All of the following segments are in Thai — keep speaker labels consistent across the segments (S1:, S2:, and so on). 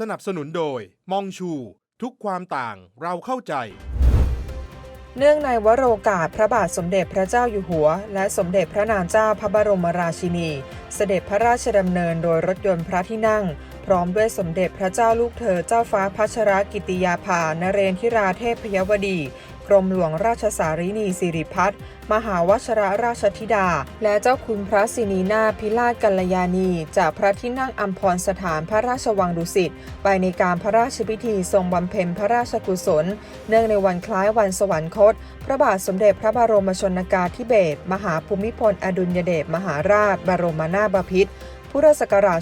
S1: สนับสนุนโดย มองชู ทุกความต่างเราเข้าใจ
S2: เนื่องในวโรกาสพระบาทสมเด็จพระเจ้าอยู่หัว และสมเด็จพระนางเจ้าพระบรมราชินี เสด็จพระราชดำเนินโดยรถยนต์พระที่นั่ง พร้อมด้วยสมเด็จพระเจ้าลูกเธอเจ้าฟ้าพัชรกิติยาภานเรนทิราเทพยวดี รมหลวงราชสารินีสิริพัฒน์มหาวชรราชธิดา และเจ้าคุณพระสินีนาพิราชกัลยาณี จากพระที่นั่งอัมพรสถานพระราชวังดุสิตไปในการพระราชพิธีทรงบำเพ็ญพระราชกุศล เนื่องในวันคล้ายวันสวรรคต พระบาทสมเด็จพระบรมชนกาธิเบศรมหาภูมิพลอดุลยเดชมหาราช บรมนาถบพิตรพุทธศักราช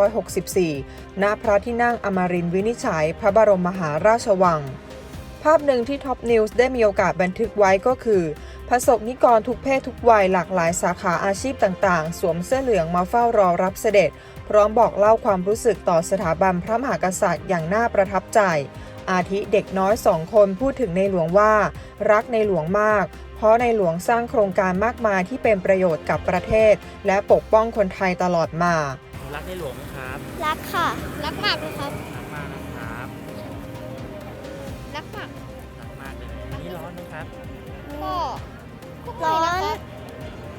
S2: 2564 ณ พระที่นั่งอมรินทร์วินิจฉัย พระบรมมหาราชวัง ภาพหนึ่งที่ท็อปนิวส์ได้มีโอกาสบันทึกไว้ก็คือพระสงฆ์นิกรทุกเพศทุกวัยหลากหลายสาขาอาชีพต่างๆ สวมเสื้อเหลืองมาเฝ้ารอรับเสด็จ พร้อมบอกเล่าความรู้สึกต่อสถาบันพระมหากษัตริย์อย่างน่าประทับใจ อาทิเด็กน้อยสองคนพูดถึงในหลวงว่า รักในหลวงมาก เพราะในหลวงสร้างโครงการมากมายที่เป็นประโยชน์กับประเทศ และปกป้องคนไทยตลอดมา
S3: รักในหลวงไหมครับ
S4: รักค่ะ รักมากเลยครับ
S3: รักมากนะครับ ครับ
S4: ก็ร้อน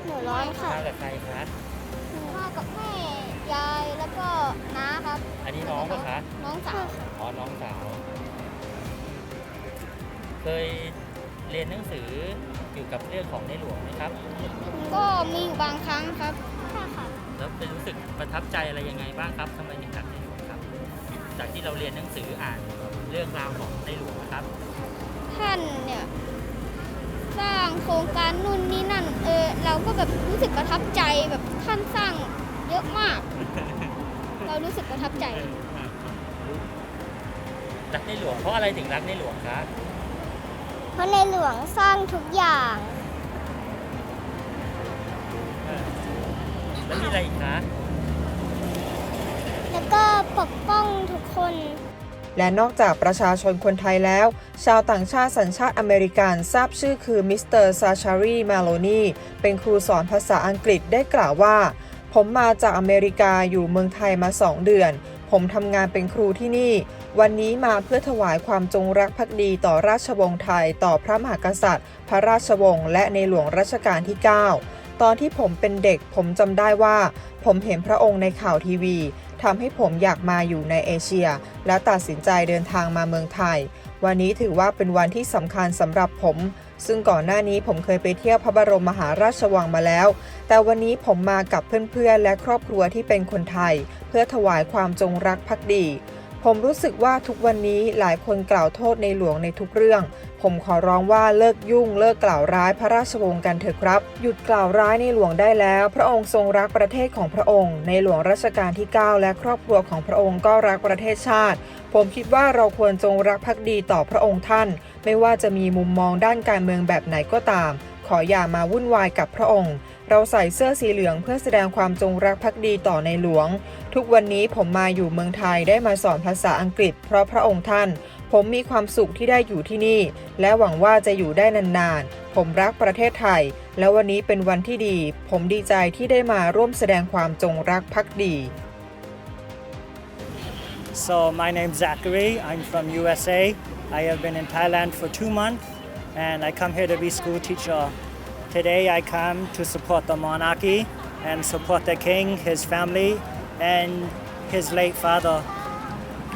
S4: หนูร้อนค่ะ
S3: มากับใครครับ
S4: หนูมากับแม่ยายแล้วก็น้าครับ
S3: อันนี้น้องปะคะ
S4: น้องสาว
S3: อ๋อน้องสาว เคยเรียนหนังสือเกี่ยวกับเรื่องของในหลวงไหมครับ
S4: ก็มีอยู่บางครั้งครับค่ะค่ะ
S3: แล้วเป็นรู้สึกประทับใจอะไรยังไงบ้างครับทำไมถึงรักในหลวงครับ จากที่เราเรียนหนังสืออ่านเรื่องราวของในหลวงนะครับ
S4: ท่านเนี่ย สร้างโครงการนู่นนี่นั่น เออ เราก็แบบรู้สึกประทับใจแบบท่านสร้างเยอะมาก เรารู้สึกประทับใจ
S3: รักในหลวงเพราะอะไรถึงรักในหลวงครับ
S4: เพราะในหลวงสร้างทุกอย่าง
S3: แล้วมีอะไรอีกคะ
S4: แล้วก็ปกป้องทุกคน
S2: และนอกจากประชาชนคนไทยแล้ว ชาวต่างชาติสัญชาติอเมริกันทราบชื่อคือมิสเตอร์ซาชารีมาโลนีเป็นครูสอนภาษาอังกฤษได้กล่าวว่า ผมมาจากอเมริกาอยู่เมืองไทยมา 2 เดือน ผมทำงานเป็นครูที่นี่ วันนี้มาเพื่อถวายความจงรักภักดีต่อราชวงศ์ไทย ต่อพระมหากษัตริย์ พระราชวงศ์และในหลวงรัชกาลที่ 9ตอนที่ผมเป็นเด็กผมจำได้ว่า ผมเห็นพระองค์ในข่าวทีวี ทำให้ผมอยากมาอยู่ในเอเชีย และตัดสินใจเดินทางมาเมืองไทย วันนี้ถือว่าเป็นวันที่สำคัญสำหรับผม ซึ่งก่อนหน้านี้ผมเคยไปเที่ยวพระบรมมหาราชวังมาแล้ว แต่วันนี้ผมมากับเพื่อนๆ และครอบครัวที่เป็นคนไทย เพื่อถวายความจงรักภักดี ผมรู้สึกว่าทุกวันนี้หลายคนกล่าวโทษในหลวงในทุกเรื่อง ผมขอร้องว่าเลิกยุ่งเลิกกล่าวร้ายพระราชวงศ์กันเถอะครับ หยุดกล่าวร้ายในหลวงได้แล้ว พระองค์ทรงรักประเทศของพระองค์ ในหลวงรัชกาลที่ 9 และครอบครัวของพระองค์ก็รักประเทศชาติ ผมคิดว่าเราควรจงรักภักดีต่อพระองค์ท่าน ไม่ว่าจะมีมุมมองด้านการเมืองแบบไหนก็ตาม ขออย่ามาวุ่นวายกับพระองค์เราใส่เสื้อสีเหลืองเพื่อแสดงความจงรักภักดีต่อในหลวง ทุกวันนี้ผมมาอยู่เมืองไทยได้มาสอนภาษาอังกฤษ เพราะพระองค์ท่าน ผมมีความสุขที่ได้อยู่ที่นี่ และหวังว่าจะอยู่ได้นานๆ ผมรักประเทศไทย และวันนี้เป็นวันที่ดี ผมดีใจที่ได้มาร่วมแสดงความจงรักภักดี
S5: So my name's Zachary. I'm from USA. I have been in Thailand for two months and I come here to be school teacher. Today I come to support the monarchy and support the king, his family, and his late father.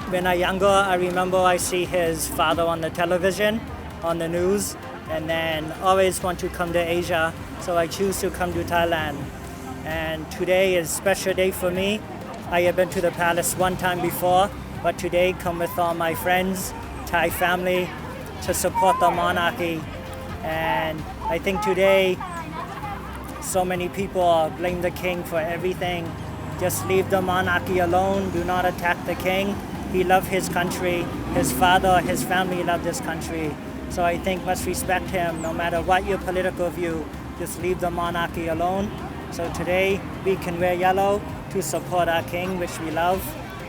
S5: When I younger, I remember I see his father on the television, on the news, and then always want to come to Asia. So I choose to come to Thailand. And today is special day for me. I have been to the palace one time before, but today come with all my friends, Thai family, to support the monarchy. And I think today, so many people blame the king for everything. Just leave the monarchy alone. Do not attack the king. He loved his country. His father, his family loved this country. So I think must respect him no matter what your political view. Just leave the monarchy alone. So today we can wear yellow to support our king, which we love.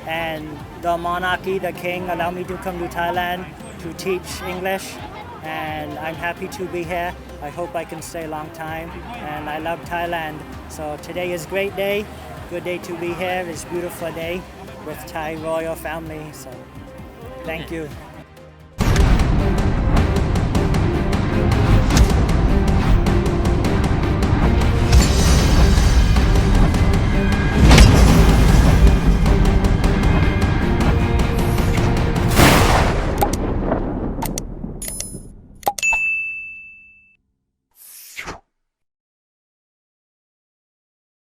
S5: And the monarchy, the king, allowed me to come to Thailand to teach English. And I'm happy to be here. I hope I can stay a long time. And I love Thailand. So today is a great day. Good day to be here. It's beautiful day with Thai royal family. So thank you.